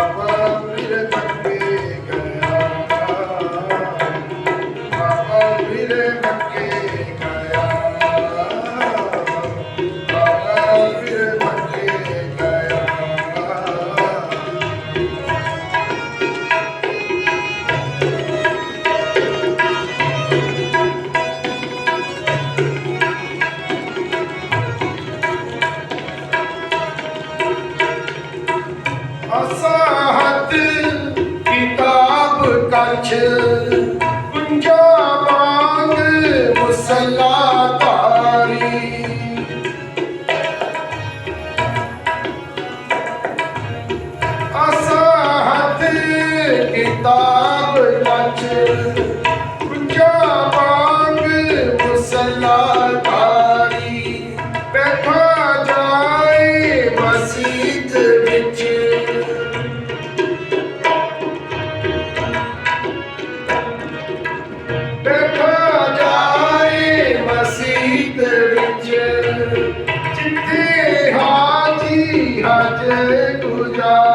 Thank you. ਪਛ Punjab ਧਾਰੀ ਅਸਾਹਤ ਕਿਤਾਬ ਪਛ राजे तुझ्या